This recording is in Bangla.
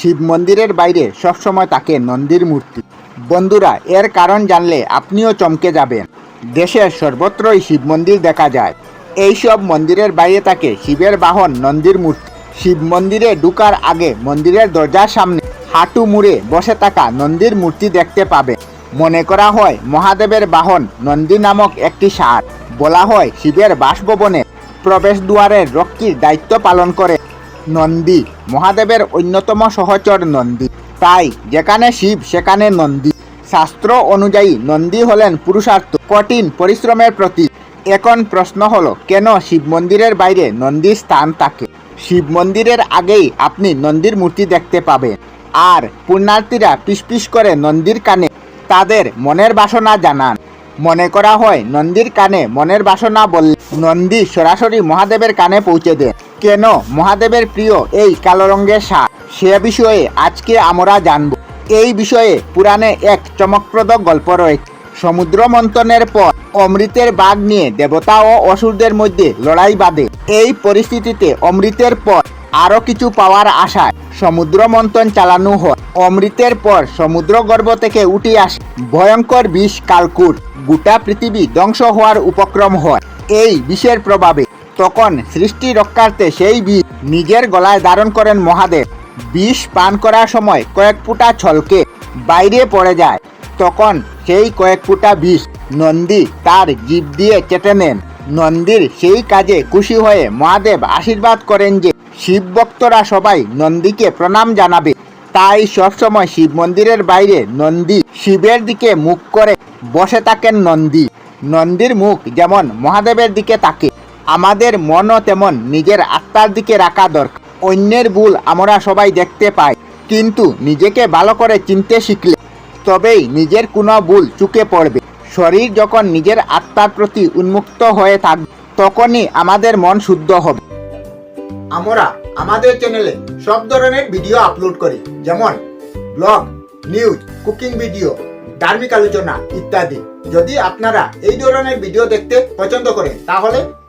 শিব মন্দিরের বাইরে সবসময় তাকে নন্দীর মূর্তি। বন্ধুরা, এর কারণ জানলে আপনিও চমকে যাবেন। দেশের সর্বত্রই শিব মন্দির দেখা যায়। এইসব মন্দিরের বাইরে থাকে শিবের বাহন নন্দীর মূর্তি। শিব মন্দিরে ঢুকার আগে মন্দিরের দরজার সামনে হাঁটু মুড়ে বসে থাকা নন্দীর মূর্তি দেখতে পাবে। মনে করা হয় মহাদেবের বাহন নন্দী নামক একটি সার। বলা হয় শিবের বাসভবনে প্রবেশ দুয়ারের রক্ষীর দায়িত্ব পালন করে। নন্দী। মহাদেবের অন্যতম সহচর নন্দী। তাই যেখানে শিব, সেখানে নন্দী। শাস্ত্র অনুযায়ী নন্দী হলেন পুরুষার্থ। কঠিন পরিশ্রমের প্রতীক এখন প্রশ্ন হলো, কেন শিব মন্দিরের বাইরে নন্দীর স্থান থাকে? শিব মন্দিরের আগেই আপনি নন্দীর মূর্তি দেখতে পাবেন। আর পুণ্যার্থীরা পিসপিস করে নন্দীর কানে তাদের মনের বাসনা জানান। মনে করা হয়, নন্দীর কানে মনের বাসনা বললে নন্দী সরাসরি মহাদেবের কানে পৌঁছে দেন। কেন মহাদেবের প্রিয় এই কালো রঙের সাপ সে বিষয়ে আজকে আমরা জানব। এই বিষয়ে পুরাণে এক চমকপ্রদ গল্প রয়েছে। সমুদ্র মন্থনের পর অমৃতের বাঘ নিয়ে দেবতা ও অসুরদের মধ্যে লড়াই বাঁধে। এই পরিস্থিতিতে অমৃতের পর আরও কিছু পাওয়ার আশায় সমুদ্র মন্থন চালানো হয়। অমৃতের পর সমুদ্র গর্ভ থেকে উঠে আসে ভয়ঙ্কর বিষ, কালকুট। গোটা পৃথিবী ধ্বংস হওয়ার উপক্রম হয়। এই বিষের প্রভাবে তখন সৃষ্টি রক্ষার্থে সেই বিষ নিজের গলায় ধারণ করেন মহাদেব। বিষ পান করার সময় কয়েক ফুটা ছলকে বাইরে পড়ে যায়। তখন সেই কয়েক ফুটা বিষ নন্দী তার জীব দিয়ে চেটে নেন। নন্দীর সেই কাজে খুশি হয়ে মহাদেব আশীর্বাদ করেন যে শিব ভক্তরা সবাই নন্দীকে প্রণাম জানাবে। তাই সবসময় শিব মন্দিরের বাইরে নন্দী শিবের দিকে মুখ করে বসে থাকেন নন্দী। নন্দীর মুখ যেমন মহাদেবের দিকে তাকে আমাদের মনও তেমন নিজের আত্মার দিকে রাখা দরকার। অন্যের ভুল আমরা সবাই দেখতে পাই, কিন্তু নিজেকে ভালো করে চিনতে শিখলে তবেই নিজের কোনো ভুল চুকে পড়বে। শরীর যখন নিজের আত্মার প্রতি উন্মুক্ত হয়ে থাকবে, তখনই আমাদের মন শুদ্ধ হবে। আমরা আমাদের চ্যানেলে সব ধরনের ভিডিও আপলোড করি, যেমন ব্লগ নিউজ কুকিং ভিডিও ধার্মিক আলোচনা ইত্যাদি। যদি আপনারা এই ধরনের ভিডিও দেখতে পছন্দ করেন, তাহলে